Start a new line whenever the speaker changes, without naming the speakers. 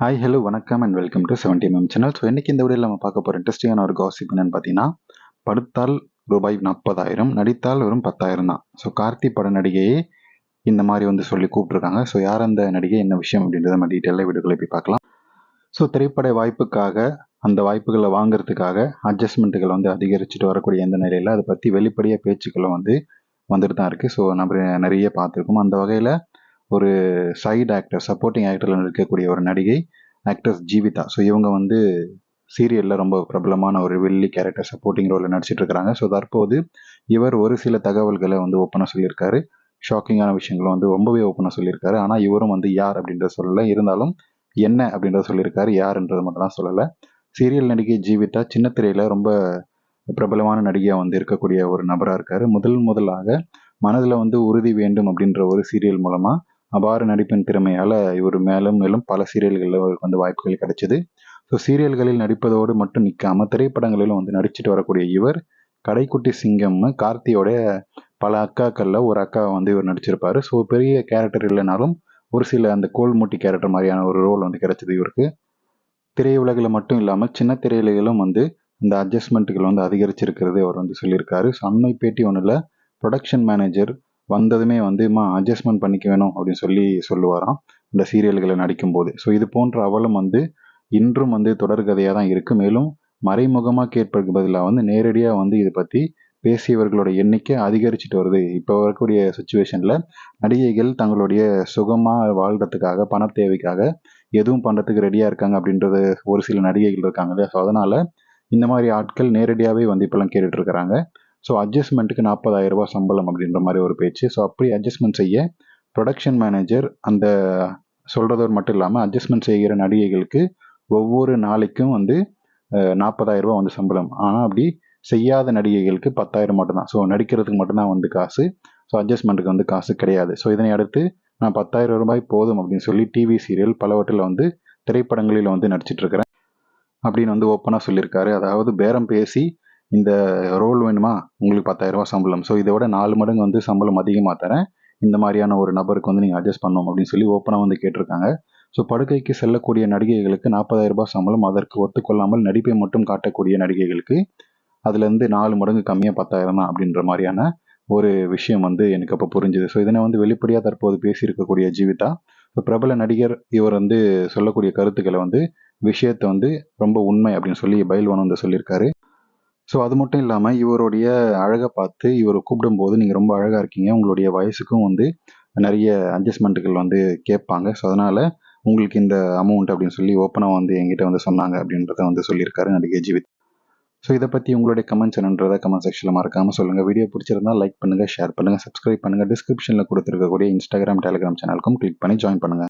Hi hello வணக்கம் and welcome to seventy MM channel so இன்றைக்கி இந்த வீடியோவில் நம்ம பார்க்க போகிற இன்ட்ரெஸ்டிங்கான ஒரு காசிப் என்னென்னு பார்த்தீங்கன்னா படுத்தால் ரூபாய் நாற்பதாயிரம் நடித்தால் வெறும் பத்தாயிரம் தான். ஸோ கார்த்தி பட நடிகையே இந்த மாதிரி வந்து சொல்லி கூப்பிட்ருக்காங்க ஸோ யார் அந்த நடிகை என்ன விஷயம் அப்படின்றத நம்ம டீட்டெயிலாக வீடியோக்குள்ளே போய் பார்க்கலாம். ஸோ திரைப்பட வாய்ப்புக்காக அந்த வாய்ப்புகளை வாங்குறதுக்காக அட்ஜஸ்ட்மெண்ட்டுகள் வந்து அதிகரிச்சுட்டு வரக்கூடிய எந்த நிலையில் அதை பற்றி வெளிப்படையாக பேச்சுக்களும் வந்து வந்துட்டு தான் இருக்குது ஸோ நம்ம நிறைய பார்த்துருக்கோம். அந்த வகையில் ஒரு சைடு ஆக்டர் சப்போர்ட்டிங் ஆக்டரில் இருக்கக்கூடிய ஒரு நடிகை ஆக்டர்ஸ் ஜீவிதா. ஸோ இவங்க வந்து சீரியலில் ரொம்ப பிரபலமான ஒரு வெள்ளி கேரக்டர் சப்போர்ட்டிங் ரோலில் நடிச்சிட்டு இருக்கிறாங்க ஸோ தற்போது இவர் ஒரு சில தகவல்களை வந்து ஓப்பனாக சொல்லியிருக்காரு. ஷாக்கிங்கான விஷயங்களை வந்து ரொம்பவே ஓப்பனாக சொல்லியிருக்காரு. ஆனால் இவரும் வந்து யார் அப்படின்றத சொல்லலை. இருந்தாலும் என்ன அப்படின்றத சொல்லியிருக்காரு. யாருன்றது மட்டும் தான் சொல்லலை. சீரியல் நடிகை ஜீவிதா சின்ன திரையில் ரொம்ப பிரபலமான நடிகையாக வந்து இருக்கக்கூடிய ஒரு நபராக இருக்கார். முதல் முதலாக மனதில் வந்து உறுதி வேண்டும் அப்படின்ற ஒரு சீரியல் மூலமாக அபார நடிப்பின் திறமையால் இவர் மேலும் மேலும் பல சீரியல்களில் அவருக்கு வந்து வாய்ப்புகள் கிடைச்சிது. ஸோ சீரியல்களில் நடிப்பதோடு மட்டும் நிற்காம திரைப்படங்களிலும் வந்து நடிச்சுட்டு வரக்கூடிய இவர் கடைக்குட்டி சிங்கம்னு கார்த்தியோட பல அக்காக்களில் ஒரு அக்கா வந்து இவர் நடிச்சிருப்பார். ஸோ பெரிய கேரக்டர் இல்லைனாலும் ஒரு சில அந்த கோல்மூட்டி கேரக்டர் மாதிரியான ஒரு ரோல் வந்து கிடைச்சது இவருக்கு. திரையுலகில் மட்டும் இல்லாமல் சின்ன திரையுலகிலும் வந்து இந்த அட்ஜஸ்ட்மெண்ட்டுகள் வந்து அதிகரிச்சிருக்கிறது அவர் வந்து சொல்லியிருக்காரு. ஸோ அண்மை பேட்டி ஒன்றில் ப்ரொடக்ஷன் மேனேஜர் வந்ததுமே வந்து அட்ஜஸ்ட்மெண்ட் பண்ணிக்க வேணும் அப்படின்னு சொல்லி சொல்லுவாராம். இந்த சீரியல்களை நடிக்கும்போது. ஸோ இது போன்ற அவலம் வந்து இன்றும் வந்து தொடர்கதையாக தான் இருக்குது மேலும் மறைமுகமாக கேட்பதற்கு பதிலாக வந்து நேரடியாக வந்து இதை பற்றி பேசியவர்களோட எண்ணிக்கை அதிகரிச்சுட்டு வருது. இப்போ வரக்கூடிய சுச்சுவேஷனில் நடிகைகள் தங்களுடைய சுகமாக வாழ்கிறதுக்காக பண தேவைக்காக எதுவும் பண்ணுறதுக்கு ரெடியாக இருக்காங்க அப்படின்றது ஒரு சில நடிகைகள் இருக்காங்க இல்லையா? ஸோ அதனால் இந்த மாதிரி ஆட்கள் நேரடியாகவே வந்து இப்போலாம் கேட்டுட்ருக்கிறாங்க ஸோ அட்ஜஸ்ட்மெண்ட்டுக்கு நாற்பதாயிரம் ரூபா சம்பளம் அப்படின்ற மாதிரி ஒரு பேச்சு. ஸோ அப்படி அட்ஜஸ்ட்மெண்ட் செய்ய ப்ரொடக்ஷன் மேனேஜர் அந்த சொல்கிறதோடு மட்டும் இல்லாமல் அட்ஜஸ்ட்மெண்ட் செய்கிற நடிகைகளுக்கு ஒவ்வொரு நாளைக்கும் வந்து நாற்பதாயிரம் ரூபா வந்து சம்பளம். ஆனால் அப்படி செய்யாத நடிகைகளுக்கு பத்தாயிரம் மட்டும்தான். ஸோ நடிக்கிறதுக்கு மட்டும்தான் வந்து காசு. ஸோ அட்ஜஸ்ட்மெண்ட்டுக்கு வந்து காசு கிடையாது. ஸோ இதனை அடுத்து நான் பத்தாயிரம் ரூபாய் போதும் அப்படின்னு சொல்லி டிவி சீரியல் பலவற்றில் வந்து திரைப்படங்களில் வந்து நடிச்சிட்ருக்கிறேன் அப்படின்னு வந்து ஓப்பனாக சொல்லியிருக்காரு. அதாவது பேரம் பேசி இந்த ரோல் வேணுமா? உங்களுக்கு பத்தாயிரம் சம்பளம். ஸோ இதை விட நாலு மடங்கு வந்து சம்பளம் அதிகமாக தரேன். இந்த மாதிரியான ஒரு நபருக்கு வந்து நீங்கள் அட்ஜஸ்ட் பண்ணணும் அப்படின்னு சொல்லி ஓப்பனாக வந்து கேட்டிருக்காங்க. ஸோ படுக்கைக்கு செல்லக்கூடிய நடிகைகளுக்கு நாற்பதாயிரம் ரூபாய் சம்பளம். அதற்கு ஒத்துக்கொள்ளாமல் நடிப்பை மட்டும் காட்டக்கூடிய நடிகைகளுக்கு அதுலேருந்து நாலு மடங்கு கம்மியாக பத்தாயிரம் தான் அப்படின்ற மாதிரியான ஒரு விஷயம் வந்து எனக்கு அப்போ புரிஞ்சுது. ஸோ இதனை வந்து வெளிப்படையாக தற்போது பேசியிருக்கக்கூடிய ஜீவிதா. ஸோ பிரபல நடிகர் இவர் வந்து சொல்லக்கூடிய கருத்துக்களை வந்து விஷயத்தை வந்து ரொம்ப உண்மை அப்படின்னு சொல்லி பயில்வான் வந்து சொல்லியிருக்காரு. ஸோ அது மட்டும் இல்லாமல் இவருடைய அழகை பார்த்து இவரை கூப்பிடும்போது நீங்கள் ரொம்ப அழகாக இருக்கீங்க. உங்களுடைய வயசுக்கும் வந்து நிறைய அட்ஜஸ்ட்மெண்ட்டுகள் வந்து கேட்பாங்க. ஸோ அதனால் உங்களுக்கு இந்த அமௌண்ட் அப்படின்னு சொல்லி ஓப்பனாக வந்து எங்கிட்ட வந்து சொன்னாங்க அப்படின்றத வந்து சொல்லியிருக்காரு நடிகை ஜீவித் ஸோ இதை பற்றி உங்களுடைய கமெண்ட்ஸ் என்னன்றதை கமெண்ட் செக்ஷனில் மறக்காமல் சொல்லுங்கள் வீடியோ பிடிச்சிருந்தா லைக் பண்ணுங்கள் ஷேர் பண்ணுங்கள் சப்ஸ்கிரைப் பண்ணுங்கள் டிஸ்கிரிப்ஷனில் கொடுத்துருக்கக்கூடிய இன்ஸ்டாகிராம் டெலிகிராம் சேனலுக்கும் கிளிக் பண்ணி ஜாயின் பண்ணுங்கள்